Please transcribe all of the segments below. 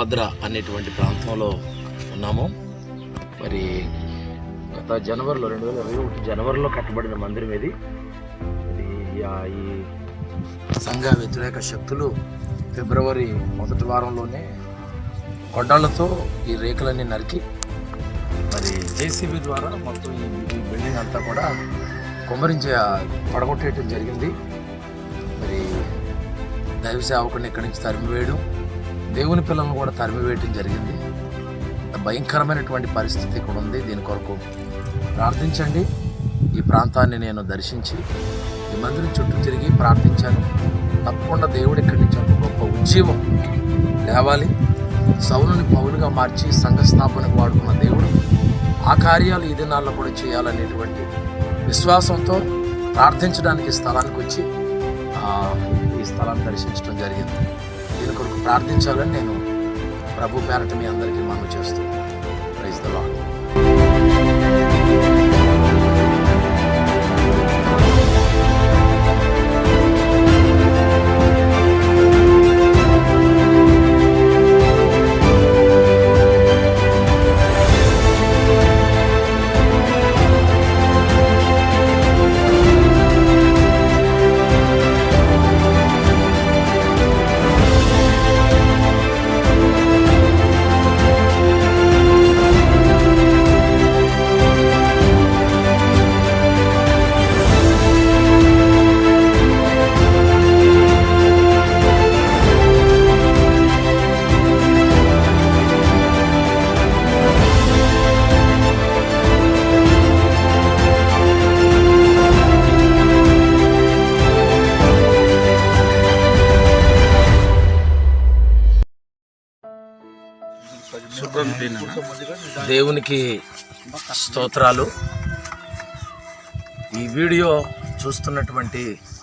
తుంగభద్ర అనేటువంటి ప్రాంతంలో ఉన్నాము. మరి గత జనవరిలో రెండు వేల ఇరవై ఒకటి జనవరిలో కట్టబడిన మందిరం ఇది ఇది ఈ సంఘ వ్యతిరేక శక్తులు ఫిబ్రవరి మొదటి వారంలోనే గొడ్డాలతో ఈ రేకులన్నీ నరికి మరి జేసీబీ ద్వారా మొత్తం ఈ బిల్డింగ్ అంతా కూడా కుమ్మరించి పడగొట్టేయటం జరిగింది. మరి దైవ సేవకుని ఇక్కడి నుంచి తరిమివేయడం దేవుని పిల్లలను కూడా తరిమివేయటం జరిగింది. భయంకరమైనటువంటి పరిస్థితి ఇక్కడ ఉంది. దీని కొరకు ప్రార్థించండి. ఈ ప్రాంతాన్ని నేను దర్శించి ఈ మందిరం చుట్టూ తిరిగి ప్రార్థించాను. తప్పకుండా దేవుడు ఇక్కడి నుంచి ఒక గొప్ప ఉజ్జీవం లేవాలి. సౌలుని పౌలుగా మార్చి సంఘస్థాపనకు వాడుకున్న దేవుడు ఆ కార్యాలు ఈ దినాల్లో కూడా చేయాలనేటువంటి విశ్వాసంతో ప్రార్థించడానికి స్థలానికి వచ్చి ఈ స్థలాన్ని దర్శించడం జరిగింది. దీని కొరకు ప్రార్థించాలని నేను ప్రభు పేరట మీ అందరికీ మనం చేస్తూ ప్రైజ్ ద లాడ్ దేవునికి స్తోత్రాలు. ఈ వీడియో చూస్తున్నటువంటి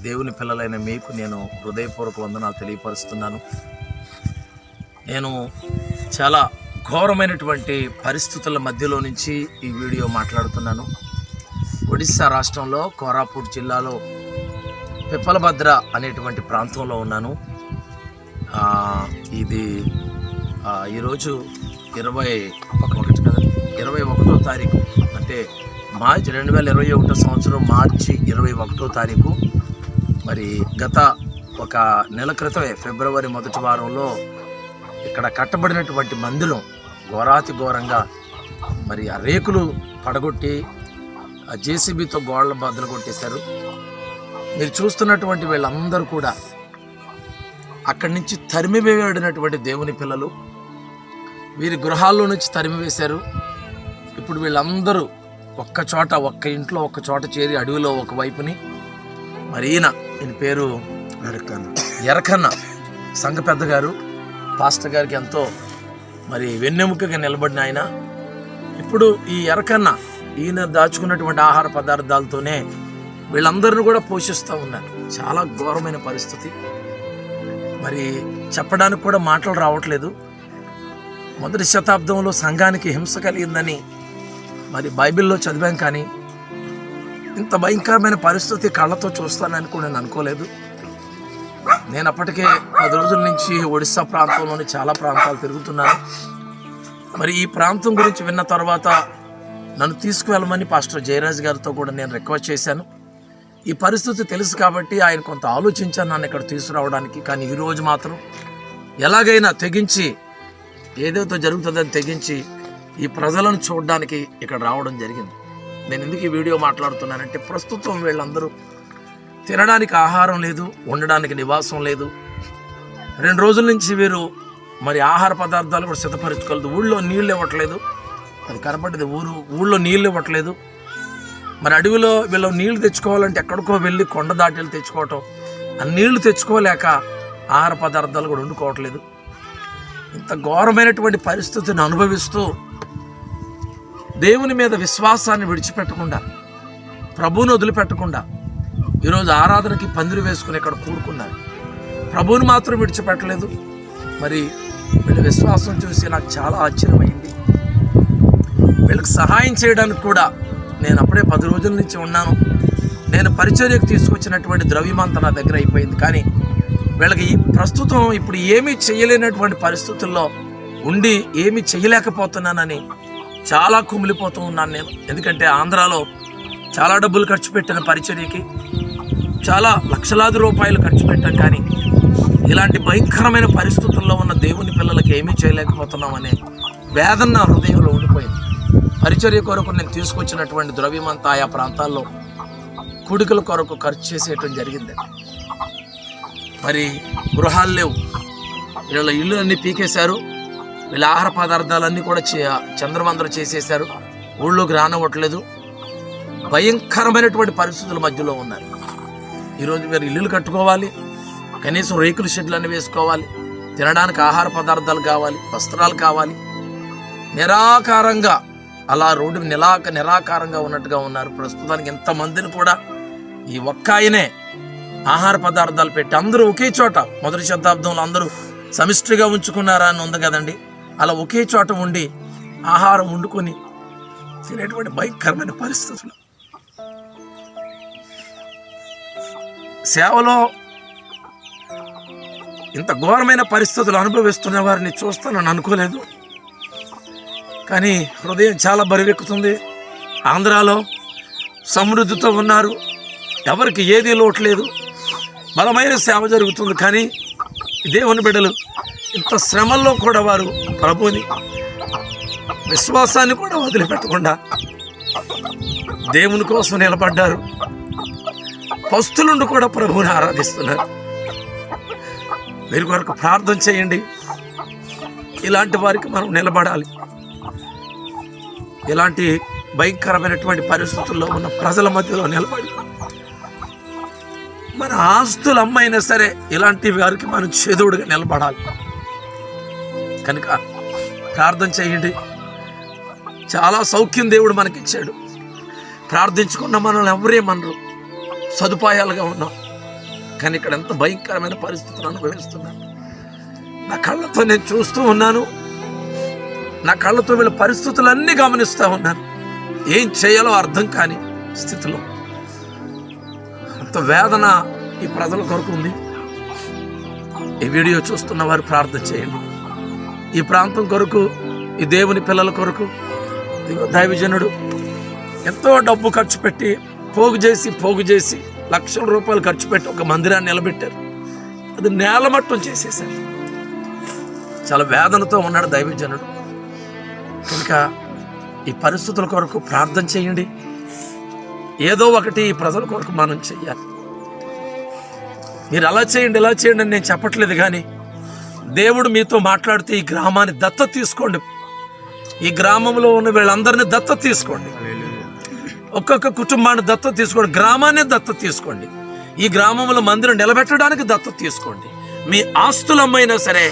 దేవుని పిల్లలైన మీకు నేను హృదయపూర్వక వందనాలు తెలియపరుస్తున్నాను. నేను చాలా ఘోరమైనటువంటి పరిస్థితుల మధ్యలో నుంచి ఈ వీడియో మాట్లాడుతున్నాను. ఒడిశా రాష్ట్రంలో కోరాపూట్ జిల్లాలో పిప్పలభద్ర అనేటువంటి ప్రాంతంలో ఉన్నాను. ఇది ఈరోజు ఇరవై ఒకటి కదా? ఇరవై ఒకటో తారీఖు. అంటే మార్చి రెండు వేల ఇరవై ఒకటో సంవత్సరం మార్చి ఇరవై ఒకటో తారీఖు. మరి గత ఒక నెల క్రితమే ఫిబ్రవరి మొదటి వారంలో ఇక్కడ కట్టబడినటువంటి మందిరం ఘోరాతి ఘోరంగా మరి ఆ రేకులు పడగొట్టి ఆ జేసీబీతో గోడల బద్దలు కొట్టేశారు. మీరు చూస్తున్నటువంటి వీళ్ళందరూ కూడా అక్కడి నుంచి తరిమివేయబడినటువంటి దేవుని పిల్లలు వీరి గృహాల్లో నుంచి తరిమివేశారు ఇప్పుడు వీళ్ళందరూ ఒక్క చోట ఒక్క ఇంట్లో ఒక్క చోట చేరి అడవిలో ఒక వైపుని మరి ఈయన ఈయన పేరు ఎరకన్న. సంఘ పెద్ద గారు పాస్టర్ గారికి ఎంతో మరి వెన్నెముకగా నిలబడిన ఆయన. ఇప్పుడు ఈ ఎరకన్న ఈయన దాచుకున్నటువంటి ఆహార పదార్థాలతోనే వీళ్ళందరిని కూడా పోషిస్తూ ఉన్నారు. చాలా ఘోరమైన పరిస్థితి. మరి చెప్పడానికి కూడా మాటలు రావట్లేదు. మొదటి శతాబ్దంలో సంఘానికి హింస కలిగిందని మరి బైబిల్లో చదివాం కానీ ఇంత భయంకరమైన పరిస్థితి కళ్ళతో చూస్తానని కూడా నేను అనుకోలేదు. నేను అప్పటికే పది రోజుల నుంచి ఒడిస్సా ప్రాంతంలోని చాలా ప్రాంతాలు తిరుగుతున్నాను. మరి ఈ ప్రాంతం గురించి విన్న తర్వాత నన్ను తీసుకువెళ్ళమని పాస్టర్ జయరాజ్ గారితో కూడా నేను రిక్వెస్ట్ చేశాను. ఈ పరిస్థితి తెలుసు కాబట్టి ఆయన కొంత ఆలోచించాను నన్ను ఇక్కడ తీసుకురావడానికి. కానీ ఈరోజు మాత్రం ఎలాగైనా తెగించి ఏదేదో జరుగుతుందని తెగించి ఈ ప్రజలను చూడడానికి ఇక్కడ రావడం జరిగింది. నేను ఎందుకు ఈ వీడియో మాట్లాడుతున్నానంటే ప్రస్తుతం వీళ్ళందరూ తినడానికి ఆహారం లేదు ఉండడానికి నివాసం లేదు. రెండు రోజుల నుంచి వీరు మరి ఆహార పదార్థాలు కూడా సిద్ధపరచుకోలేదు. ఊళ్ళో నీళ్ళు ఇవ్వట్లేదు. అది కనపడ్డది ఊరు ఊళ్ళో నీళ్ళు ఇవ్వట్లేదు. మరి అడవిలో వీళ్ళు నీళ్ళు తెచ్చుకోవాలంటే ఎక్కడికో వెళ్ళి కొండ దాటిలు తెచ్చుకోవటం ఆ నీళ్ళు తెచ్చుకోలేక ఆహార పదార్థాలు కూడా వండుకోవట్లేదు. ఇంత ఘోరమైనటువంటి పరిస్థితిని అనుభవిస్తూ దేవుని మీద విశ్వాసాన్ని విడిచిపెట్టకుండా ప్రభువుని వదిలిపెట్టకుండా ఈరోజు ఆరాధనకి పందిరి వేసుకుని ఇక్కడ కూడుకున్నారు. ప్రభువుని మాత్రం విడిచిపెట్టలేదు. మరి వీళ్ళ విశ్వాసం చూసి నాకు చాలా ఆశ్చర్యమైంది. వీళ్ళకి సహాయం చేయడానికి కూడా నేను అప్పుడే పది రోజుల నుంచి ఉన్నాను. నేను పరిచర్యకు తీసుకొచ్చినటువంటి ద్రవ్యమంతా నా దగ్గర అయిపోయింది. కానీ వీళ్ళకి ప్రస్తుతం ఇప్పుడు ఏమీ చేయలేనటువంటి పరిస్థితుల్లో ఉండి ఏమి చేయలేకపోతున్నానని చాలా కుమిలిపోతూ ఉన్నాను నేను. ఎందుకంటే ఆంధ్రాలో చాలా డబ్బులు ఖర్చు పెట్టిన పరిచర్యకి చాలా లక్షలాది రూపాయలు ఖర్చు పెట్టాం కానీ ఇలాంటి భయంకరమైన పరిస్థితుల్లో ఉన్న దేవుని పిల్లలకి ఏమీ చేయలేకపోతున్నామనే వేదన నా హృదయంలో ఉండిపోయింది. పరిచర్య కొరకు నేను తీసుకొచ్చినటువంటి ద్రవ్యమంతా ఆయా ప్రాంతాల్లో కుడికల కొరకు ఖర్చు చేసేయటం జరిగిందండి మరి గృహాలు లేవు. వీళ్ళ ఇల్లు అన్నీ పీకేశారు. వీళ్ళ ఆహార పదార్థాలన్నీ కూడా చే- చంద్రమందరం చేసేశారు. ఊళ్ళోకి రానివ్వట్లేదు భయంకరమైనటువంటి పరిస్థితుల మధ్యలో ఉన్నారు. ఈరోజు మీరు ఇల్లులు కట్టుకోవాలి. కనీసం రేకుల షెడ్లన్నీ వేసుకోవాలి. తినడానికి ఆహార పదార్థాలు కావాలి. వస్త్రాలు కావాలి. నిరాకారంగా అలా రోడ్డు నిలాక నిరాకారంగా ఉన్నట్టుగా ఉన్నారు. ప్రస్తుతానికి ఎంతమందిని కూడా ఈ ఒక్క ఆయనే ఆహార పదార్థాలు పెట్టి అందరూ ఒకే చోట మొదటి శతాబ్దంలో అందరూ సమిష్టిగా ఉంచుకున్నారా అని ఉంది కదండి. అలా ఒకే చోట ఉండి ఆహారం వండుకొని తినేటువంటి భయంకరమైన పరిస్థితులు. సేవలో ఇంత ఘోరమైన పరిస్థితులు అనుభవిస్తున్న వారిని చూస్తానని అనుకోలేదు. కానీ హృదయం చాలా బరివెక్కుతుంది. ఆంధ్రాలో సమృద్ధితో ఉన్నారు. ఎవరికి ఏదీ లోట్లేదు బలమైన సేవ జరుగుతుంది కానీ దేవుని బిడ్డలు ఇంత శ్రమల్లో కూడా వారు ప్రభుని విశ్వాసాన్ని కూడా వదిలిపెట్టకుండా దేవుని కోసం నిలబడ్డారు. పస్తులుండి కూడా ప్రభువుని ఆరాధిస్తున్నారు. మీరు కొరకు ప్రార్థన చేయండి. ఇలాంటి వారికి మనం నిలబడాలి. ఇలాంటి భయంకరమైనటువంటి పరిస్థితుల్లో ఉన్న ప్రజల మధ్యలో నిలబడి మన ఆస్తులు అమ్మైనా సరే ఇలాంటి వారికి మనం చేదోడుగా నిలబడాలి. కనుక ప్రార్థన చేయండి. చాలా సౌఖ్యం దేవుడు మనకిచ్చాడు. ప్రార్థించుకున్న మనల్ని ఎవరేమనరు సదుపాయాలుగా ఉన్నాం. కానీ ఇక్కడ ఎంత భయంకరమైన పరిస్థితులు అనుభవిస్తున్నాను నా కళ్ళతో నేను చూస్తూ ఉన్నాను. నా కళ్ళతో వీళ్ళ పరిస్థితులన్నీ గమనిస్తూ ఉన్నాను. ఏం చేయాలో అర్థం కాని స్థితిలో ఎంత వేదన ఈ ప్రజల కొరకు ఉంది. ఈ వీడియో చూస్తున్న వారు ప్రార్థన చేయండి. ఈ ప్రాంతం కొరకు ఈ దేవుని పిల్లల కొరకు దైవజనుడు ఎంతో డబ్బు ఖర్చు పెట్టి పోగు చేసి పోగు చేసి లక్షల రూపాయలు ఖర్చు పెట్టి ఒక మందిరాన్ని నిలబెట్టారు. అది నేలమట్టం చేసేసారు చాలా వేదనతో ఉన్నాడు దైవజనుడు. కనుక ఈ పరిస్థితుల కొరకు ప్రార్థన చేయండి. ఏదో ఒకటి ప్రజల కొరకు మనం చెయ్యాలి. మీరు అలా చేయండి ఇలా చేయండి అని నేను చెప్పట్లేదు కానీ దేవుడు మీతో మాట్లాడితే ఈ గ్రామాన్ని దత్త తీసుకోండి. ఈ గ్రామంలో ఉన్న వీళ్ళందరినీ దత్త తీసుకోండి. ఒక్కొక్క కుటుంబాన్ని దత్త తీసుకోండి గ్రామాన్ని దత్త తీసుకోండి. ఈ గ్రామంలో మందిరం నిలబెట్టడానికి దత్త తీసుకోండి. మీ ఆస్తులమ్మైనా సరే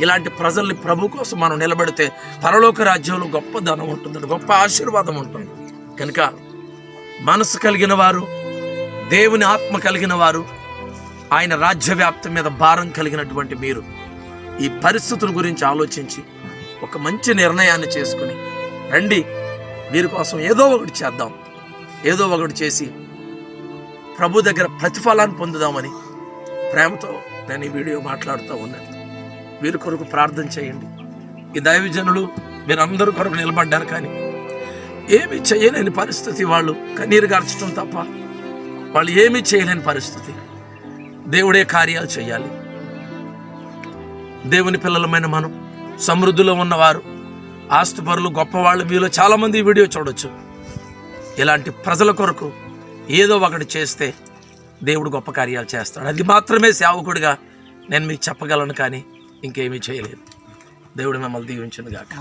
ఇలాంటి ప్రజల్ని ప్రభు కోసం మనం నిలబెడితే పరలోక రాజ్యంలో గొప్ప ధనం ఉంటుంది గొప్ప ఆశీర్వాదం ఉంటుంది కనుక మనసు కలిగిన వారు దేవుని ఆత్మ కలిగిన వారు ఆయన రాజ్యవ్యాప్తి మీద భారం కలిగినటువంటి మీరు ఈ పరిస్థితుల గురించి ఆలోచించి ఒక మంచి నిర్ణయాన్ని చేసుకుని రండి. వీరి కోసం ఏదో ఒకటి చేద్దాం. ఏదో ఒకటి చేసి ప్రభు దగ్గర ప్రతిఫలాన్ని పొందుదామని ప్రేమతో నేను ఈ వీడియో మాట్లాడుతూ ఉన్నాను. వీరి కొరకు ప్రార్థన చేయండి. ఈ దైవజనులు మీరందరూ కొరకు నిలబడ్డారు కానీ ఏమీ చేయలేని పరిస్థితి వాళ్ళు కన్నీరు గార్చడం తప్ప వాళ్ళు ఏమీ చేయలేని పరిస్థితి. దేవుడే కార్యాలు చేయాలి. దేవుని పిల్లలమైన మనం సమృద్ధిలో ఉన్నవారు ఆస్తిపరులు గొప్పవాళ్ళు మీలో చాలామంది ఈ వీడియో చూడొచ్చు. ఇలాంటి ప్రజల కొరకు ఏదో ఒకటి చేస్తే దేవుడు గొప్ప కార్యాలు చేస్తాడు. అది మాత్రమే సేవకుడిగా నేను మీకు చెప్పగలను కానీ ఇంకేమీ చేయలేదు. దేవుడు మిమ్మల్ని దీవించును గాక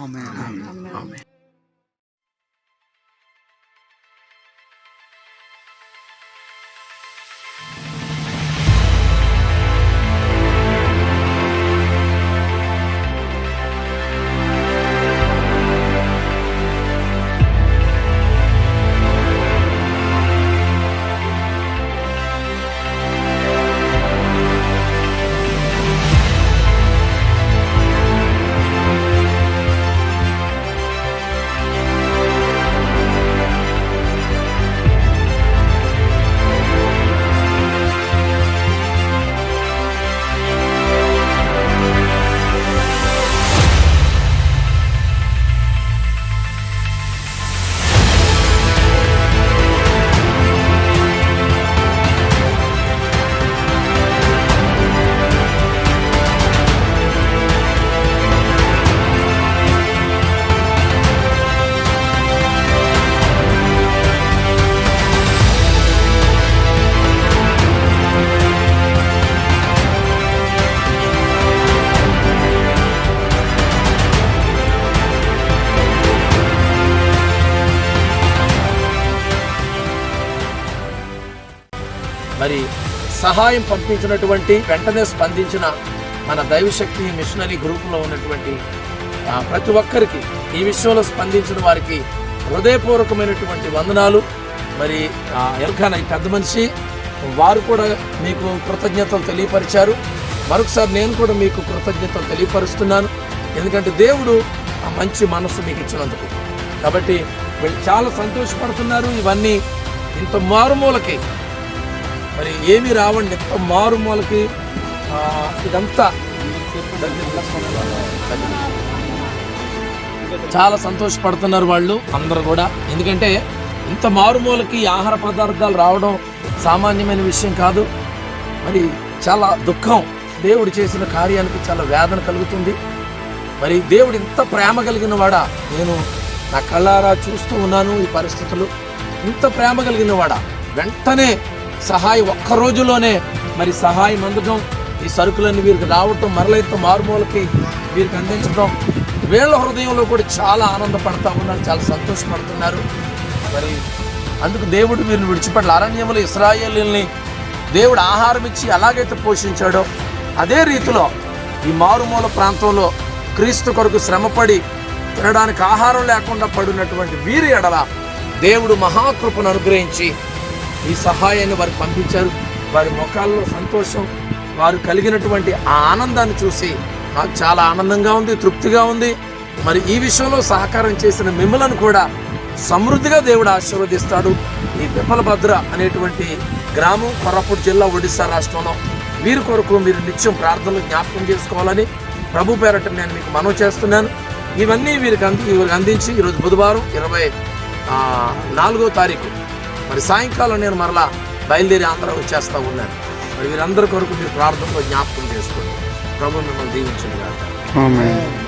మరి సహాయం పంపించినటువంటి వెంటనే స్పందించిన మన దైవశక్తి మిషనరీ గ్రూపులో ఉన్నటువంటి ప్రతి ఒక్కరికి ఈ విషయంలో స్పందించిన వారికి హృదయపూర్వకమైనటువంటి వందనాలు. మరి ఎల్ఖాన్ పెద్ద మనిషి వారు కూడా మీకు కృతజ్ఞతలు తెలియపరిచారు. మరొకసారి నేను కూడా మీకు కృతజ్ఞతలు తెలియపరుస్తున్నాను. ఎందుకంటే దేవుడు ఆ మంచి మనసు మీకు ఇచ్చినందుకు. కాబట్టి వీళ్ళు చాలా సంతోషపడుతున్నారు. ఇవన్నీ ఇంత మారుమూలకి మరి ఏమి రావండి. ఇంత మారుమూలకి ఇదంతా చాలా సంతోషపడుతున్నారు వాళ్ళు అందరూ కూడా. ఎందుకంటే ఇంత మారుమూలకి ఆహార పదార్థాలు రావడం సామాన్యమైన విషయం కాదు. మరి చాలా దుఃఖం దేవుడు చేసిన కార్యానికి చాలా వేదన కలుగుతుంది. మరి దేవుడు ఇంత ప్రేమ కలిగిన వాడా? నేను నా కళ్ళారా చూస్తూ ఉన్నాను ఈ పరిస్థితులు. ఇంత ప్రేమ కలిగిన వాడా? వెంటనే సహాయం ఒక్క రోజులోనే మరి సహాయం అందడం ఈ సరుకులన్నీ వీరికి రావటం మరలైతే మారుమూలకి వీరికి అందించడం. వీళ్ళ హృదయంలో కూడా చాలా ఆనందపడతా ఉన్నారు చాలా సంతోషపడుతున్నారు. మరి అందుకు దేవుడు వీరిని విడిచిపెట్టాలి. అరణ్యములు ఇస్రాయేలీల్ని దేవుడు ఆహారం ఇచ్చి ఎలాగైతే పోషించాడో అదే రీతిలో ఈ మారుమూల ప్రాంతంలో క్రీస్తు కొరకు శ్రమపడి తినడానికి ఆహారం లేకుండా పడినటువంటి వీరి ఎడల దేవుడు మహాకృపను అనుగ్రహించి ఈ సహాయాన్ని వారికి పంపించారు. వారి ముఖాల్లో సంతోషం వారు కలిగినటువంటి ఆ ఆనందాన్ని చూసి నాకు చాలా ఆనందంగా ఉంది తృప్తిగా ఉంది. మరి ఈ విషయంలో సహకారం చేసిన మిమ్మలను కూడా సమృద్ధిగా దేవుడు ఆశీర్వదిస్తాడు. ఈ విమలభద్ర అనేటువంటి గ్రామం కొర్రపూడి జిల్లా ఒడిశా రాష్ట్రంలో వీరి కొరకు మీరు నిత్యం ప్రార్థనలు జ్ఞాపకం చేసుకోవాలని ప్రభు పేరట నేను మీకు మనవి చేస్తున్నాను. ఇవన్నీ వీరికి అంది వీరికి అందించి ఈరోజు బుధవారం ఇరవై నాలుగో తారీఖు మరి సాయంకాలం నేను మరలా బయలుదేరి ఆంధ్ర వచ్చేస్తా ఉన్నాను. మరి వీరందరి కొరకు మీరు ప్రార్థనలో జ్ఞాపకం చేసుకోండి. ప్రభు మిమ్మల్ని దీవించండి కాదు